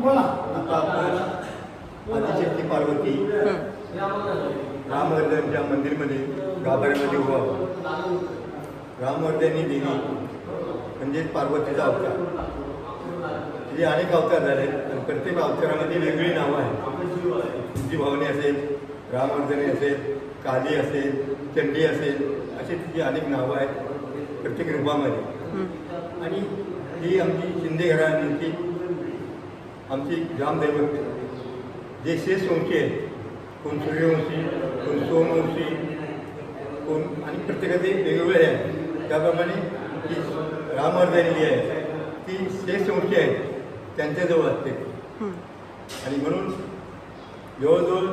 बोला. आता आपण आदिशक्ती पार्वती रामवर्धनच्या मंदिरमध्ये गाभाऱ्यामध्ये उभा रामवर्धनी देवी म्हणजेच पार्वतीचा अवतार. तिचे अनेक अवतार झाले आणि प्रत्येक अवतारामध्ये वेगळी नावं आहेत. तुमची भवानी असेल रामवर्धनी असेल काली असेल चंडी असेल अशी तिची अनेक नावं आहेत प्रत्येक रूपामध्ये. आणि ही आमची शिंदे घराण्याची आमची ग्रामदैवत जे शेष वंशी आहेत कोण सूर्यवंशी कोण सोमवंशी कोण आणि प्रत्येकाचे वेगवेगळे आहे त्याप्रमाणे जी रामवर्धनी आहे ती शेष वंशी आहेत त्यांच्याजवळ असते आणि म्हणून जवळजवळ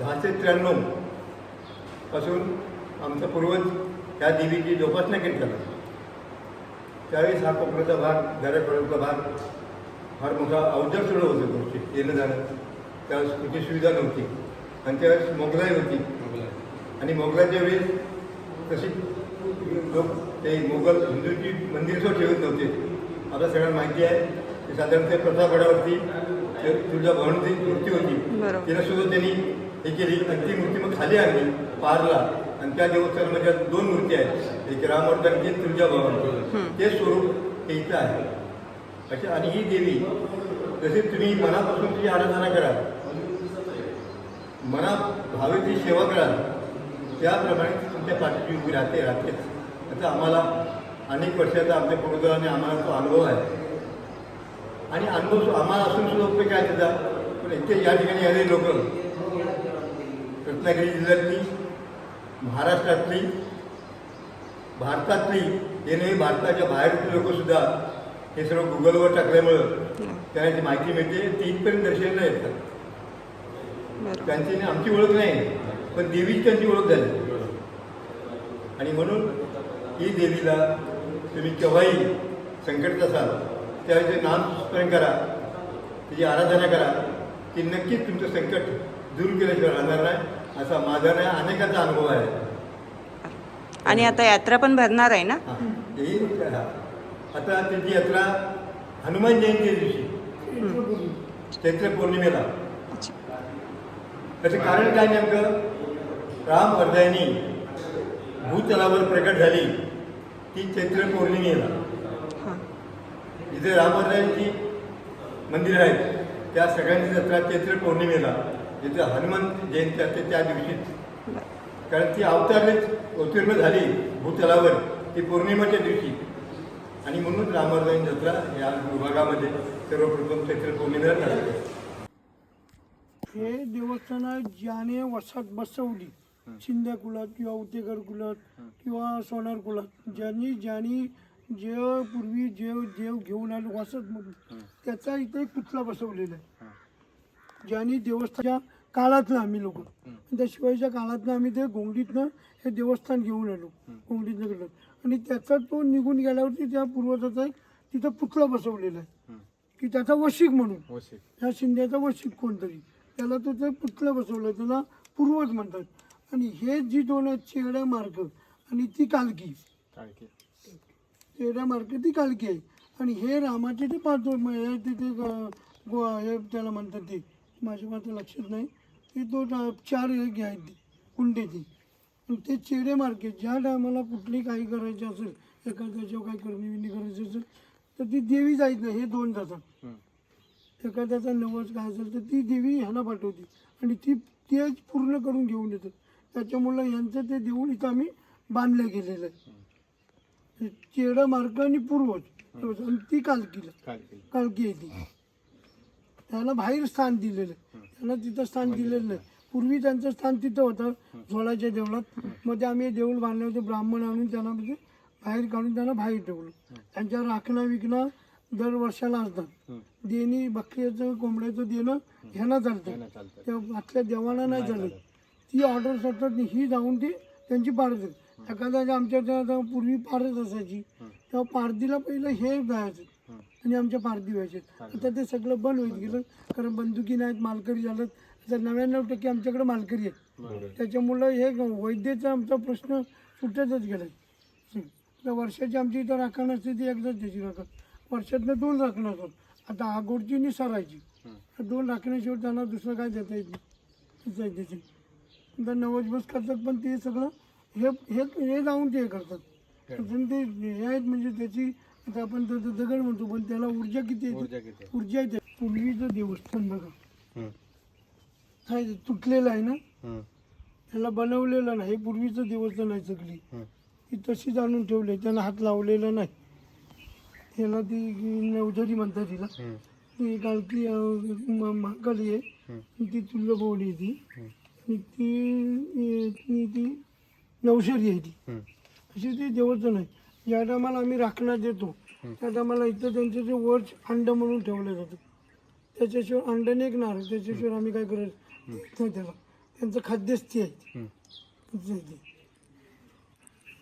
दहाशे त्र्याण्णवपासून आमचा पूर्वज त्या देवीची जोपासना केली जातात त्यावेळेस हा कोकणाचा भाग दऱ्यापर्यंतचा भाग फार मोठा अवजड सगळं होतं गोष्टी. येणं जाणं. त्यावेळेस कुठे सुविधा नव्हती. आणि त्यावेळेस मोगलाई होती. आणि मोगलाच्या वेळेस तशी लोक ते मोगल हिंदूची मंदिरसुद्धा ठेवत नव्हते. आता सगळ्यांना माहिती आहे की साधारणतः प्रतापगडावरती ते तुझ्या भवनची मूर्ती होती. तिला सुद्धा त्यांनी हे केली. आणि ती मूर्ती मग खाली आणली पारला आणि त्या देवस्थानामध्ये दोन मूर्ती आहेत. एक रामवर्धन की तुळजा भवन. ते स्वरूप हे इथं आहे. अशी आणि ही देवी जसे तुम्ही मनापासून तिची आराधना करा मना भावेची सेवा करा त्याप्रमाणे ती तुमच्या पाठीची उभी राहते राहतेच. आता आम्हाला अनेक वर्षाचा आमच्या पूर्वजांनी आम्हाला तो अनुभव आहे. आणि अनुभव सु- आम्हाला असून सुद्धा उपयोग काय त्याचा? पण इथे या ठिकाणी आले लोक. रत्नागिरी जिल्ह्यातली महाराष्ट्रातली भारतातली हे नाही भारताच्या बाहेरची लोकसुद्धा हे सर्व गुगलवर टाकल्यामुळं त्यांना ती माहिती मिळते ती इथपर्यंत दर्शनाला येतात. त्यांची आमची ओळख नाही पण देवीची त्यांची ओळख झाली. आणि म्हणून ही देवीला तुम्ही केव्हाही संकटात असाल त्यावेळी नाम स्मरण करा तिची आराधना करा की नक्कीच तुमचं संकट दूर केल्याशिवाय राहणार नाही असा माझा नाही अनेकाचा अनुभव आहे. आणि आता यात्रा पण भरणार आहे ना? हा. आता त्याची यात्रा हनुमान जयंती दिवशी. चैत्र पौर्णिमेला त्याचं कारण काय नेमकं? राम वर्धायनी भूतलावर प्रकट झाली. ती चैत्र पौर्णिमेला जिथे रामवर्धायची मंदिर आहेत त्या सगळ्यांची जत्रा चैत्र पौर्णिमेला जिथे हनुमान जयंती असते त्या दिवशीच. कारण ती अवतारलेच अवतीर्ण झाली. भूतलावर. ती पौर्णिमेच्या दिवशी. आणि म्हणून रामवर्धायनी जत्रा या विभागामध्ये सर्वप्रथम पौर्णिमेला असते हे देवस्थान ज्याने वसात बसवली. शिंदे कुलात किंवा उतेकर कुलात किंवा सोनार कुलात. ज्यांनी ज्यांनी जे पूर्वी जेव देव घेऊन आले वसतमधून त्याचा इथे पुतळा बसवलेला आहे. ज्यांनी देवस्थानच्या काळातलं आम्ही लोक. त्या शिवायच्या काळातनं आम्ही ते गोंगडीतनं हे देवस्थान घेऊन आलो. गोंगडीतनं गेलो. आणि त्याचा तो निघून गेल्यावरती त्या पूर्वजाचा एक तिथं पुतळा बसवलेला आहे. की त्याचा वशिक म्हणून. ह्या शिंद्याचा वशिक कोणतरी. त्याला तो ते पुतळं बसवलं त्याला पूर्वज म्हणतात. आणि हे जी दोन आहेत चेहऱ्या मार्ग आणि ती कालकी. चेहऱ्या मार्ग ती कालकी आहे. आणि हे रामाचे ते पाच हे तिथे हे त्याला म्हणतात ते. माझ्या मात्र लक्षात नाही. ते तो चार हे घ्यायचे ती. कुंडीची ते चेहरे मार्के ज्या टायमाला कुठली काही करायची असेल एखाद्याच्या काही करणी विणी करायची असेल तर ती देवी जायत नाही हे दोन जातात. एखाद्याचा नवस काय असेल तर ती देवी ह्याला पाठवते. आणि ती तेच पूर्ण करून घेऊन येतात. त्याच्यामुळं यांचं ते देऊळ इथं आम्ही बांधलं गेलेलं आहे. चेडा मार्ग आणि पूर्वज. आणि ती कालकीला. कालकी. आहे ती. त्याला बाहेर स्थान दिलेलं आहे. त्याला तिथं स्थान दिलेलं नाही. पूर्वी त्यांचं स्थान तिथं होतं झोळाच्या देवळात. मग ते आम्ही देऊळ बांधले होते ब्राह्मण आणून त्यांना म्हणजे बाहेर काढून त्यांना बाहेर ठेवलं. त्यांच्या राखणं विकणं दर वर्षाला असतात. देणी बकऱ्याचं कोंबड्याचं देणं ह्यांना चालतं. त्या आपल्या देवाला नाही चालत. ती ऑर्डर सतत ही जाऊन ती त्यांची पारत एखाद्याच्या आमच्या पूर्वी पारच असायची तेव्हा पारदीला पहिलं हे जायचं. आणि आमच्या पारदी व्हायचे आता ते सगळं बंद होत गेलं कारण बंदुकी नाहीत मालकरी झालं तर नव्याण्णव टक्के आमच्याकडे मालकरी आहेत. त्याच्यामुळं हे वैद्यचा आमचा प्रश्न सुटतच गेला तर वर्षाची आमची इथं राखण असते ती एकदाच त्याची राखण. वर्षातनं दोन राखण असतात. आता आगोडची आणि सरायची. दोन राखण्याशिवाय त्यांना दुसरं काय देता येत नाही. त्याचे नंतर नवज बस करतात पण ते सगळं हे हे जाऊन ते करतात. अजून ते हे आहेत म्हणजे त्याची आता आपण तर ते दगड म्हणतो पण त्याला ऊर्जा किती येते ऊर्जा किती आहे? ऊर्जा येते पूर्वीचं देवस्थान बघा हम्म. काय ते तुटलेलं आहे ना हम्म. त्याला बनवलेलं नाही हे पूर्वीचं देवस्थान आहे सगळी हम्म. ती तशीच आणून ठेवली त्याला हात लावलेला नाही त्याला ती नवझरी म्हणतात तिला हम्म. ती म- महाकाली आहे हम्म. ती तुल्यभवडी आहे ती आणि ती ती ती नवशरी आहे ती हम्म. अशी ती देवस्थान आहे ज्या टायमाला आम्ही राखणा देतो त्या टायमाला इथं त्यांचं जे वर अंड म्हणून ठेवलं जातं. त्याच्याशिवाय अंड निघणार त्याच्याशिवाय आम्ही काय करत नाही त्याला. त्यांचं खाद्यच ती आहे ते.